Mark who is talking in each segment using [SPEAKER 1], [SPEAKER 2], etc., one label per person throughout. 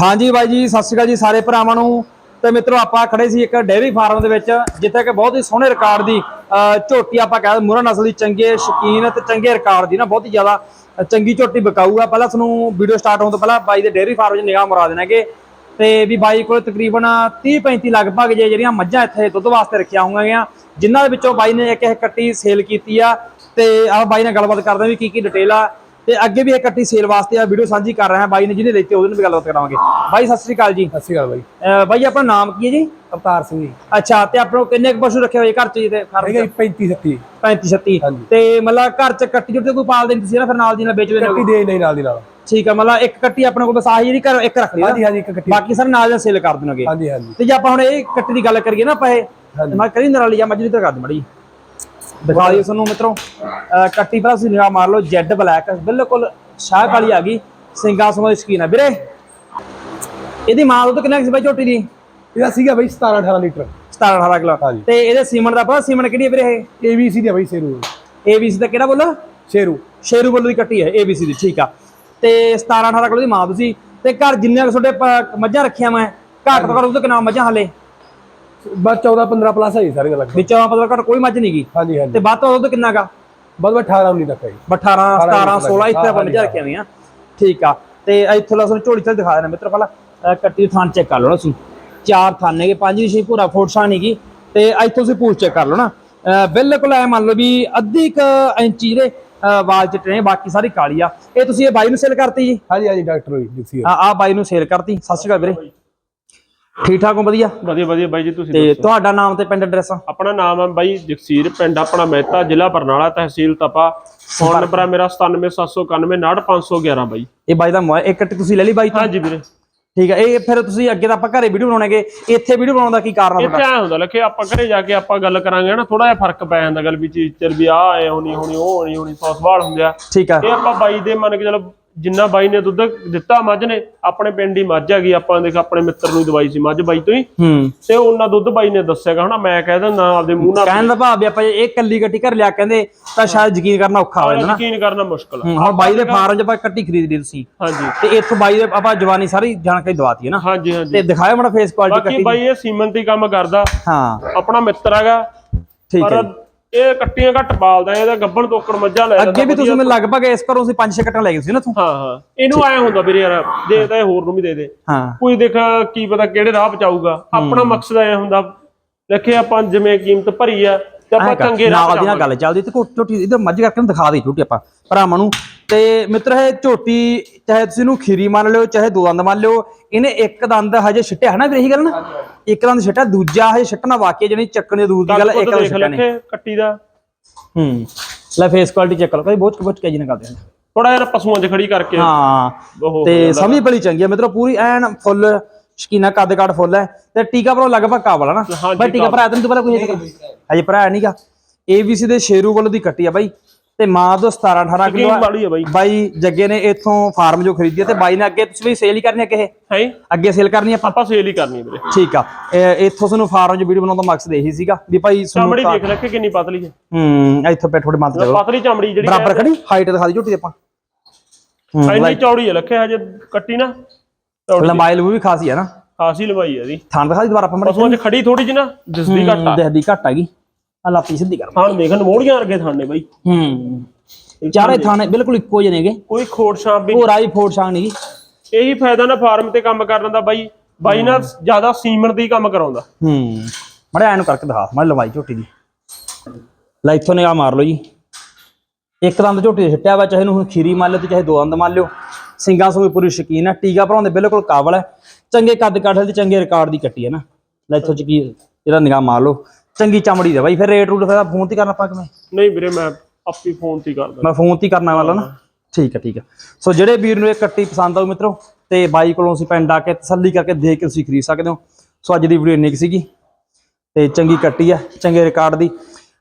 [SPEAKER 1] ਹਾਂਜੀ ਬਾਈ ਜੀ, ਸਤਿ ਸ਼੍ਰੀ ਅਕਾਲ ਜੀ ਸਾਰੇ ਭਰਾਵਾਂ ਨੂੰ। ਤੇ ਮਿੱਤਰੋ, ਆਪਾਂ ਖੜੇ ਸੀ ਇੱਕ ਡੇਅਰੀ ਫਾਰਮ ਦੇ ਵਿੱਚ, ਜਿੱਥੇ ਕਿ ਬਹੁਤ ਹੀ ਸੋਹਣੇ ਰਿਕਾਰਡ ਦੀ ਝੋਟੀ ਆਪਾਂ ਕਹਿੰਦੇ ਮੁਰਾ ਨਸਲ ਦੀ ਚੰਗੇ, ਸ਼ਕੀਨ ਤੇ ਚੰਗੇ ਰਿਕਾਰਡ ਦੀ ਨਾ, ਬਹੁਤ ਹੀ ਜ਼ਿਆਦਾ ਚੰਗੀ ਝੋਟੀ ਬਕਾਊ ਆ ਪਹਿਲਾਂ ਤੁਹਾਨੂੰ ਵੀਡੀਓ ਸਟਾਰਟ ਹੋਣ ਤੋਂ ਪਹਿਲਾਂ ਬਾਈ ਦੇ ਡੇਅਰੀ ਫਾਰਮ 'ਚ ਨਿਗਾਹ ਮਰਾ ਦੇਣਾਗੇ। ਤੇ ਵੀ ਬਾਈ ਕੋਲ ਤਕਰੀਬਨ 30 35 ਲਗਭਗ ਜੇ ਜਿਹੜੀਆਂ ਮੱਝਾਂ ਇੱਥੇ ਦੁੱਧ ਵਾਸਤੇ ਰੱਖੀਆਂ ਹੋਈਆਂ ਜਿਨ੍ਹਾਂ ਦੇ ਵਿੱਚੋਂ ਬਾਈ ਨੇ ਇੱਕ ਇੱਕ ਕੱਟੀ ਸੇਲ ਕੀਤੀ ਆ। ਤੇ ਆਹ ਬਾਈ ਨਾਲ ਗੱਲਬਾਤ ਕਰਦੇ ਵੀ ਕੀ ਕੀ ਡਿਟੇਲ ਆ। ਤੇ ਅੱਗੇ ਵੀ ਇਹ ਕੱਟੀ ਸੇਲ ਵਾਸਤੇ ਆ ਵੀਡੀਓ ਸਾਂਝੀ ਕਰ ਰਹੇ ਹਾਂ ਬਾਈ ਨੇ ਜਿਹਨੇ ਲੈਤੇ ਉਹਦੇ ਨਾਲ ਵੀ ਗੱਲਬਾਤ ਕਰਾਵਾਂਗੇ। ਬਾਈ ਸਤਿ ਸ੍ਰੀ ਅਕਾਲ ਜੀ।
[SPEAKER 2] ਸਤਿ ਸ਼੍ਰੀ ਅਕਾਲ ਬਾਈ।
[SPEAKER 1] ਅਹ ਬਾਈ ਆਪਣਾ ਨਾਮ ਕੀ ਹੈ ਜੀ?
[SPEAKER 2] ਅਵਤਾਰ ਸਿੰਘ ਜੀ।
[SPEAKER 1] ਅੱਛਾ ਤੇ ਆਪਣੇ ਕਿੰਨੇ ਕੁ ਪਸ਼ੂ ਰੱਖੇ ਹੋਏ ਘਰ ਚ ਜੀ ਤੇ ਫਾਰਮ
[SPEAKER 2] ਹੈਗਾ
[SPEAKER 1] ਚ?
[SPEAKER 2] ਜੀ 35 30
[SPEAKER 1] 35 36
[SPEAKER 2] ਹਾਂਜੀ।
[SPEAKER 1] ਤੇ ਮਤਲਬ ਘਰ ਚ ਕੱਟੀ ਜੁੱਤੇ ਕੋਈ ਪਾਲਦੇ ਨਹੀਂ ਤੁਸੀਂ ਨਾ ਫਿਰ ਨਾਲ ਦੀ ਨਾਲ ਵੇਚਦੇ ਨੇ
[SPEAKER 2] ਕੱਟੀ ਦੇ ਨਹੀਂ ਨਾਲ ਦੀ ਨਾਲ।
[SPEAKER 1] ਠੀਕ ਆ ਮਤਲਬ ਇੱਕ ਕੱਟੀ ਆਪਣੇ ਕੋਲ ਬਸ ਆਹੀ ਜਿਹੜੀ ਘਰ ਇੱਕ ਰੱਖ ਲਈ ਨਾ
[SPEAKER 2] ਹਾਂਜੀ ਹਾਂਜੀ ਇੱਕ ਕੱਟੀ।
[SPEAKER 1] ਬਾਕੀ ਸਰ ਨਾਲ ਦਾ ਸੇਲ ਕਰ ਦੇਣਗੇ।
[SPEAKER 2] ਹਾਂਜੀ ਹਾਂਜੀ।
[SPEAKER 1] ਤੇ ਜੇ ਆਪਾਂ ਹੁਣ ਇਹ ਕੱਟੀ ਦੀ ਗੱਲ ਕਰੀਏ ਨਾ ਆਪਾਂ ਇਹ
[SPEAKER 2] ਹਾਂਜੀ।
[SPEAKER 1] ਮੈਂ ਕਰੀ ਨਰਾਲੀ ਜਾਂ ਮੱਝ ਦੀ ਤਾਂ ਕਰ ਦੇ ਮੜੀ ਦਿਖਾ ਦਿਓ ਤੁਹਾਨੂੰ ਮਿੱਤਰੋ। ਕੱਟੀ ਪਹਿਲਾਂ ਤੁਸੀਂ ਨਿਗਾਹ ਮਾਰ ਲਓ ਜੈਡ ਬਲੈਕ ਬਿਲਕੁਲ ਸ਼ਾਹ ਕਾਲੀ ਆ ਗਈ। ਸਿੰਗਾ ਸਮੋ ਦੀ ਸਕੀਨ ਆ। ਵੀਰੇ ਇਹਦੀ ਮਾਂ ਦੁੱਧ ਕਿੰਨਾ ਸੀ ਬਾਈ ਝੋਟੀ ਦੀ?
[SPEAKER 2] ਇਹਦਾ ਸੀਗਾ ਬਾਈ 17 18 ਲੀਟਰ।
[SPEAKER 1] 17 18 ਕਿਲੋ। ਤੇ ਇਹਦੇ ਸੀਮਨ ਦਾ ਪਤਾ ਸੀਮਨ ਕਿਹੜੀ ਹੈ ਵੀਰੇ ਇਹ?
[SPEAKER 2] ABC ਦੀ ਬਾਈ ਸ਼ੇਰੂ।
[SPEAKER 1] ABC ਦਾ ਕਿਹੜਾ ਬੋਲੋ?
[SPEAKER 2] ਸ਼ੇਰੂ।
[SPEAKER 1] ਸ਼ੇਰੂ ਬੋਲੋ ਦੀ ਕੱਟੀ ਹੈ ABC ਦੀ ਠੀਕ ਆ। ਤੇ 17 18 ਕਿਲੋ ਦੀ ਮਾਂ ਤੁਸੀਂ। ਤੇ ਘਰ ਜਿੰਨੇ ਕੁ ਤੁਹਾਡੇ ਮੱਝਾਂ ਰੱਖੀਆਂ ਮੈਂ ਘੱਟ ਤੋਂ ਘੱਟ ਉਹਦੇ ਕਿੰਨਾ ਮੱਝਾਂ ਹਲੇ?
[SPEAKER 2] ਬਸ 14 15 ਪਲੱਸ ਹੈ ਜੀ ਸਾਰੀਆਂ ਲੱਗ
[SPEAKER 1] ਵਿੱਚੋਂ ਪਤਾ ਘੱਟ ਕੋਈ ਮੱਝ ਨਹੀਂ ਗਈ
[SPEAKER 2] ਹਾਂਜੀ
[SPEAKER 1] ਤੇ
[SPEAKER 2] ਹਾਂਜੀ
[SPEAKER 1] ਬਾਅਦ ਤੋਂ ਦੁੱਧ ਕਿੰਨਾ ਗਾ?
[SPEAKER 2] ਬਸ 18 19 ਤੱਕ ਹੈ ਜੀ।
[SPEAKER 1] 18 17 16 ਇੱਥੇ ਆਪਾਂ ਮੱਝਾਂ ਰੱਖੀਆਂ ਹੋਈਆਂ। ਠੀਕ ਆ। ਤੇ ਇੱਥੋਂ ਲਾ ਤੁਹਾਨੂੰ ਝੋਲੀ ਤੇ ਦਿਖਾ ਦੇਣਾ ਮਿੱਤਰ ਪਹਿਲਾਂ ਕੱਟੀ ਥਾਨ ਚੈੱਕ ਕਰ ਲਓ ਨਾ ਤੁਸੀਂ। ਚਾਰ ਥਾਨੇ ਕੇ ਪੰਜ ਨਿਸ਼ੀ ਪੂਰਾ ਫੋਟਸਾ ਨਹੀਂ ਗੀ। ਤੇ ਇੱਥੋਂ ਤੁਸੀਂ ਪੂਛ ਚੈੱਕ ਕਰ ਲਓ ਨਾ। ਬਿਲਕੁਲ ਐ ਮੰਨ ਲਓ ਵੀ ਅੱਧੀ ਕ ਇੰਚੀ ਦੇ ਵਾਲ ਚਿੱਟੇ ਨੇ ਬਾਕੀ ਸਾਰੀ ਕਾਲੀ ਆ। ਇਹ ਤੁਸੀਂ ਇਹ ਬਾਈ ਨੂੰ ਸੇਲ ਕਰਤੀ ਜੀ?
[SPEAKER 2] ਹਾਂਜੀ ਹਾਂਜੀ ਡਾਕਟਰ ਹੋਈ ਜਿਕਸੀ
[SPEAKER 1] ਆ ਆ ਬਾਈ ਨੂੰ ਸੇਲ ਕਰਤੀ। ਸਤਿ ਸ਼੍ਰੀ ਅਕਾਲ ਵੀਰੇ। ਠੀਕ ਠਾਕ ਹੋ ਵਧੀਆ?
[SPEAKER 3] ਵਧੀਆ ਵਧੀਆ ਬਾਈ ਜੀ ਤੁਸੀਂ
[SPEAKER 1] ਤੇ
[SPEAKER 3] ਦੱਸੋ?
[SPEAKER 1] ਤੁਹਾਡਾ ਨਾਮ ਤੇ ਪਿੰਡ ਐਡਰੈਸ?
[SPEAKER 3] ਆਪਣਾ ਨਾਮ ਹੈ ਬਾਈ ਜਗਸੀਰ ਪਿੰਡ ਆਪਣਾ ਮਹਿਤਾ ਜ਼ਿਲ੍ਹਾ ਬਰਨਾਲਾ ਤਹਿਸੀਲ ਤਪਾ। ਫੋਨ ਨੰਬਰ ਹੈ ਮੇਰਾ 9779199511 ਬਾਈ।
[SPEAKER 1] ਇਹ ਬਾਈ ਦਾ ਮੋਬਾਈਲ ਇੱਕ ਕੱਟੀ ਤੁਸੀਂ ਲੈ ਲਈ ਬਾਈ ਤੋਂ
[SPEAKER 3] ਹਾਂਜੀ ਵੀਰੇ।
[SPEAKER 1] ਠੀਕ ਹੈ ਇਹ ਫਿਰ ਤੁਸੀਂ ਅੱਗੇ ਤਾਂ ਆਪਾਂ ਘਰੇ ਵੀਡੀਓ ਬਣਾਉਣਗੇ ਇੱਥੇ ਵੀਡੀਓ ਬਣਾਉਣ ਦਾ ਕੀ ਕਾਰਨ ਆ
[SPEAKER 3] ਇੱਥੇ
[SPEAKER 1] ਤੁਹਾਡਾ?
[SPEAKER 3] ਆਇਆ ਹੁੰਦਾ ਲੱਗੇ ਆਪਾਂ ਘਰੇ ਜਾ ਕੇ ਆਪਾਂ ਗੱਲ ਕਰਾਂਗੇ ਨਾ ਥੋੜਾ ਜਿਹਾ ਫ਼ਰਕ ਪੈ ਜਾਂਦਾ ਗੱਲ ਵੀ ਚੀਜ਼ ਚਲ ਵੀ ਆ ਐ ਹੋਣੀ ਹੋਣੀ ਉਹ ਹੋਣੀ ਹੋਣੀ ਸੌ ਸਵਾਲ ਹੁੰਦੇ ਆ।
[SPEAKER 1] ਠੀਕ ਆ।
[SPEAKER 3] ਇਹ ਆਪਾਂ ਬਾਈ ਦੇ ਮੰਨ ਕੇ ਚਲੋ ਜਿੰਨਾ ਬਾਈ ਨੇ ਦੁੱਧ ਦਿੱਤਾ ਮੱਝ ਨੇ ਆਪਣੇ ਪਿੰਡ ਹੀ ਮੱਝ ਹੈਗੀ ਆਪਾਂ ਦੇਖ ਆਪਣੇ ਮਿੱਤਰ ਨੂੰ ਦਵਾਈ ਸੀ ਮੱਝ ਬਾਈ ਤੋਂ ਹੀ।
[SPEAKER 1] ਹੂੰ।
[SPEAKER 3] ਤੇ ਉਹਨਾਂ ਦੁੱਧ ਬਾਈ ਨੇ ਦੱਸਿਆਗਾ ਹਨਾ ਮੈਂ ਕਹਿ ਦਿੰਦਾ ਆਪਦੇ ਮੂੰਹ ਨਾਲ
[SPEAKER 1] ਕਹਿਣ ਦਾ ਭਾਵ ਵੀ ਆਪਾਂ ਇਹ ਕੱਲੀ ਗੱਟੀ ਘਰ ਲਿਆ ਕਹਿੰਦੇ ਤਾਂ ਸ਼ਾਇਦ ਯਕੀਨ ਕਰਨਾ ਔਖਾ ਹੋ ਜਾਂਦਾ ਨਾ।
[SPEAKER 3] ਯਕੀਨ ਕਰਨਾ ਮੁਸ਼ਕਲ
[SPEAKER 1] ਹੂੰ, ਹੁਣ ਬਾਈ ਦੇ ਫਾਰਮ 'ਚ ਆਪਾਂ ਕੱਟੀ ਖਰੀਦ ਲਈ ਤੁਸੀਂ।
[SPEAKER 3] ਹਾਂਜੀ।
[SPEAKER 1] ਤੇ ਇੱਥੋਂ ਬਾਈ ਦੇ ਆਪਾਂ ਜਵਾਨੀ ਸਾਰੀ ਜਾਣਕਾਰੀ ਦਵਾਤੀ ਹੈ ਨਾ।
[SPEAKER 3] ਹਾਂਜੀ ਹਾਂਜੀ।
[SPEAKER 1] ਤੇ ਦਿਖਾਇਓ ਮੜਾ ਫੇਸ ਕੁਆਲਿਟੀ
[SPEAKER 3] ਬਾਕੀ
[SPEAKER 1] ਕੱਟੀ ਦੀ।
[SPEAKER 3] ਬਾਈ ਇਹ ਸੀਮਨ ਤੇ ਕੰਮ ਕਰਦਾ।
[SPEAKER 1] ਹਾਂ।
[SPEAKER 3] ਆਪਣਾ ਮਿੱਤਰ ਹੈਗਾ।
[SPEAKER 1] ਠੀਕ ਹੈ।
[SPEAKER 3] ਇਹ ਕੱਟੀਆਂ ਘੱਟ ਪਾਲਦਾ ਇਹਦਾ ਗੱਬਣ ਤੋਕੜ ਮੱਝਾਂ ਲੈ
[SPEAKER 1] ਅੱਗੇ ਵੀ ਤੁਸੀਂ। ਮੈਨੂੰ ਲਗਭਗ ਇਸ ਘਰੋਂ ਅਸੀਂ 5-6 ਕੱਟਾਂ ਲੈ ਗਏ ਸੀ ਨਾ ਤੂੰ
[SPEAKER 3] ਹਾਂ ਹਾਂ। ਇਹਨੂੰ ਆਇਆ ਹੁੰਦਾ ਵੀਰੇ ਯਾਰ ਦੇ ਤਾਂ ਇਹ ਹੋਰ ਨੂੰ ਵੀ ਦੇ ਦੇ।
[SPEAKER 1] ਹਾਂ।
[SPEAKER 3] ਕੋਈ ਦੇਖ ਕੀ ਪਤਾ ਕਿਹੜੇ ਰਾਹ ਪਚਾਊਗਾ ਆਪਣਾ ਮਕਸਦ ਐ ਹੁੰਦਾ ਦੇਖੇ ਆਪਾਂ ਜਿਵੇਂ ਕੀਮਤ ਭਰੀ ਆ ਤੇ ਆਪਾਂ ਚੰਗੇ ਰਾਹ
[SPEAKER 1] ਨਾਲ ਦੀ ਨਾਲ ਗੱਲ ਚੱਲਦੀ ਤੇ ਝੋਟੀ ਇਧਰ ਮੱਝ ਕਰਕੇ ਨਾ ਦਿਖਾ ਦੇ ਝੋਟੀ ਆਪਾਂ ਭਰਾਵਾਂ ਨੂੰ। ਤੇ ਮਿੱਤਰ ਇਹ ਝੋਟੀ ਚਾਹੇ ਤੁਸੀਂ ਇਹਨੂੰ ਖੀਰੀ ਮੰਨ ਲਿਓ ਚਾਹੇ ਦੋ ਦੰਦ ਮੰਨ ਲਿਓ ਇਹਨੇ ਇੱਕ ਦੰਦ ਹਜੇ ਛਿੱਟਿਆ ਹੈ ਨਾ ਵੀਰੇ ਇਹੀ ਗੱਲ ਨਾ? ਇੱਕ ਦੰਦ ਛਿੱਟਿਆ ਦੂਜਾ ਹਜੇ ਛਿੱਟਣਾ ਵਾਕਿਆ ਜਿਹੜੀ ਚੱਕਣ ਦੀ ਦੂਰ ਦੀ ਗੱਲ ਇੱਕ ਦੰਦ ਛਿੱਟਿਆ ਨਹੀਂ।
[SPEAKER 3] ਕੱਟੀ ਦਾ।
[SPEAKER 1] ਹੂੰ ਲੈ ਫੇਸ ਕੁਆਲਿਟੀ ਚੈੱਕ ਕਰੋ ਕਈ ਬਹੁਤ ਬਹੁਤ ਕੈਜੀ ਨਾਲ ਕਰਦੇ ਨੇ
[SPEAKER 3] ਥੋੜਾ ਯਾਰ ਪਸ਼ੂਆਂ 'ਚ ਖੜੀ ਕਰਕੇ।
[SPEAKER 1] ਹਾਂ ਤੇ ਸਮਝ ਬੜੀ ਚੰਗੀ ਹੈ ਮਿੱਤਰੋ ਪੂਰੀ ਐਨ ਫੁੱਲ ਸ਼ਕੀਨਾ ਕੱਦ ਕਾਠ ਫੁੱਲ ਹੈ ਤੇ ਟੀਕਾ ਭਰਾ ਲਗਭਗ ਕਾਬਲ ਹੈ ਨਾ। ਬਾਈ ਟੀਕਾ ਭਰਾ ਤੈਨੂੰ ਪਹਿਲਾਂ ਕੋਈ ਹਜੇ ਭਰਾ ਨਹੀਂਗਾ ਏਬੀਸੀ ਦੇ ਸ਼ੇਰੂ ਵੱਲੋਂ ਦੀ ਕੱਟੀ ਆ ਬਾਈ। ਤੇ ਮਾਂ ਤੋਂ 17 18 ਕਿਲੋ
[SPEAKER 3] ਬਾਈ।
[SPEAKER 1] ਜੱਗੇ ਨੇ ਇੱਥੋਂ ਫਾਰਮ ਜੋ ਖਰੀਦੀ ਤੇ ਬਾਈ ਨੇ ਅੱਗੇ ਤੁਸੀਂ ਵੀ ਸੇਲ ਹੀ ਕਰਨੀ ਹੈ ਕਿਹੇ?
[SPEAKER 3] ਹੈ
[SPEAKER 1] ਅੱਗੇ ਸੇਲ ਕਰਨੀ ਹੈ ਆਪਾਂ?
[SPEAKER 3] ਸੇਲ ਹੀ ਕਰਨੀ ਵੀਰੇ।
[SPEAKER 1] ਠੀਕ ਆ। ਇੱਥੋਂ ਤੁਹਾਨੂੰ ਫਾਰਮ 'ਚ ਵੀਡੀਓ ਬਣਾਉਣ ਦਾ ਮਕਸਦ ਇਹੀ ਸੀਗਾ ਵੀ ਭਾਈ
[SPEAKER 3] ਚਮੜੀ ਦੇਖ ਲੱਖੇ ਕਿੰਨੀ ਪਤਲੀ ਹੈ।
[SPEAKER 1] ਹੂੰ ਇੱਥੋਂ ਪੈ ਥੋੜੇ ਮੰਤ ਜਾਓ
[SPEAKER 3] ਪਤਲੀ ਚਮੜੀ ਜਿਹੜੀ
[SPEAKER 1] ਬਰਾਬਰ ਖੜੀ? ਹਾਈਟ ਦਿਖਾ ਦੀ ਝੋਟੀ ਆਪਾਂ।
[SPEAKER 3] ਇੰਨੀ ਚੌੜੀ ਹੈ ਲੱਖੇ ਹਜੇ ਕੱਟੀ ਨਾ।
[SPEAKER 1] ਲੰਬਾਈ ਲੂ ਵੀ ਖਾਸੀ ਹੈ ਨਾ।
[SPEAKER 3] ਖਾਸੀ ਲੰਬਾਈ ਹੈ ਇਹਦੀ।
[SPEAKER 1] ਥਾਂ ਦਿਖਾ ਦੀ ਦੁਬਾਰਾ ਆਪਾਂ ਮੜੇ
[SPEAKER 3] ਪਸ਼ੂਆਂ 'ਚ ਖੜੀ ਥੋੜੀ ਜਿਹੀ ਨਾ ਦਿਸਦੀ ਘੱਟ ਆ।
[SPEAKER 1] ਦੇਖਦੀ ਘੱਟ ਹੈਗੀ। ਆ ਲਾਤੀ ਸਿੱਧੀ ਕਰ।
[SPEAKER 3] ਥਾਣ ਦੇਖਣ ਮੋੜੀਆਂ ਵਰਗੇ ਥਾਣੇ ਬਾਈ।
[SPEAKER 1] ਹੂੰ। ਚਾਰੇ ਥਾਣੇ ਬਿਲਕੁਲ ਇੱਕੋ ਜਿਹੇ ਨੇਗੇ
[SPEAKER 3] ਕੋਈ ਖੋੜ ਛਾਪ ਵੀ
[SPEAKER 1] ਹੋਰ ਆਈ ਫੋੜ ਛਾਂਗ ਨਹੀਂ।
[SPEAKER 3] ਇਹੀ ਫਾਇਦਾ ਨਾ ਫਾਰਮ ਤੇ ਕੰਮ ਕਰਨ ਦਾ ਬਾਈ। ਬਾਈ ਨਾਲ ਜ਼ਿਆਦਾ ਸੀਮਨ ਦੀ ਕੰਮ ਕਰਾਉਂਦਾ।
[SPEAKER 1] ਹੂੰ। ਮੜਾ ਐਨੂੰ ਕਰਕੇ ਦਿਖਾ। ਮੈਂ ਲਵਾਈ ਝੋਟੀ ਦੀ। ਲੈ ਇੱਥੋਂ ਨਿਗਾਹ ਮਾਰ ਲਓ ਜੀ। ਇੱਕ ਦੰਦ ਝੋਟੀ ਦੇ ਛੱਟਿਆ ਵਾ ਚਾਹੇ ਹੁਣ ਖੀਰੀ ਮੰਨ ਲਿਓ ਤੇ ਚਾਹੇ ਦੋ ਦੰਦ ਮੰਨ ਲਿਓ। ਸਿੰਗਾਂ ਸੋ ਵੀ ਪੂਰੀ ਸ਼ਕੀਨ ਹੈ ਟੀਕਾ ਭਰਾਉਣ ਦੇ ਬਿਲਕੁਲ ਕਾਬਲ ਹੈ ਚੰਗੇ ਕੱਦ ਕਾਠ ਤੇ ਚੰਗੇ ਰਿਕਾਰਡ ਦੀ ਕੱਟੀ ਹੈ ਨਾ। ਲੈ ਇੱਥੋਂ ਚ ਕੀ ਇਹਦਾ ਨਿਗਾਹ ਮਾਰ ਲਓ ਚੰਗੀ ਚਮੜੀ ਦਾ ਬਾਈ ਫਿਰ ਰੇਟ ਰੂਟ ਫਿਰ ਫੋਨ ਤੇ ਕਰਨਾ ਆਪਾਂ ਕਿਵੇਂ?
[SPEAKER 3] ਨਹੀਂ ਵੀਰੇ ਮੈਂ ਆਪੀ ਫੋਨ ਤੇ ਕਰਦਾ।
[SPEAKER 1] ਮੈਂ ਫੋਨ ਤੇ ਕਰਨਾ ਵਾਲਾ ਨਾ। ਠੀਕ ਹੈ ਠੀਕ ਹੈ ਸੋ ਜਿਹੜੇ ਵੀਰ ਨੂੰ ਇਹ ਕੱਟੀ ਪਸੰਦ ਆਊ ਮਿੱਤਰੋ ਤੇ ਬਾਈ ਕੋਲੋਂ ਅਸੀਂ ਪਿੰਡ ਆ ਕੇ ਤਸੱਲੀ ਕਰਕੇ ਦੇਖ ਕੇ ਤੁਸੀਂ ਖਰੀਦ ਸਕਦੇ ਹੋ। ਸੋ ਅੱਜ ਦੀ ਵੀਡੀਓ ਇੰਨੀ ਕੁ ਸੀਗੀ। ਤੇ ਚੰਗੀ ਕੱਟੀ ਆ ਚੰਗੇ ਰਿਕਾਰਡ ਦੀ।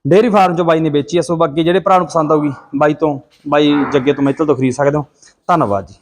[SPEAKER 1] ਡੇਅਰੀ ਫਾਰਮ ਚੋਂ ਬਾਈ ਨੇ ਵੇਚੀ ਆ ਸੋ ਅੱਗੇ ਜਿਹੜੇ ਭਰਾ ਨੂੰ ਪਸੰਦ ਆਊਗੀ ਬਾਈ ਤੋਂ ਬਾਈ ਜੱਗੇ ਤੋਂ ਮੈਤਲ ਤੋਂ ਖਰੀਦ ਸਕਦੇ ਹੋ। ਧੰਨਵਾਦ ਜੀ।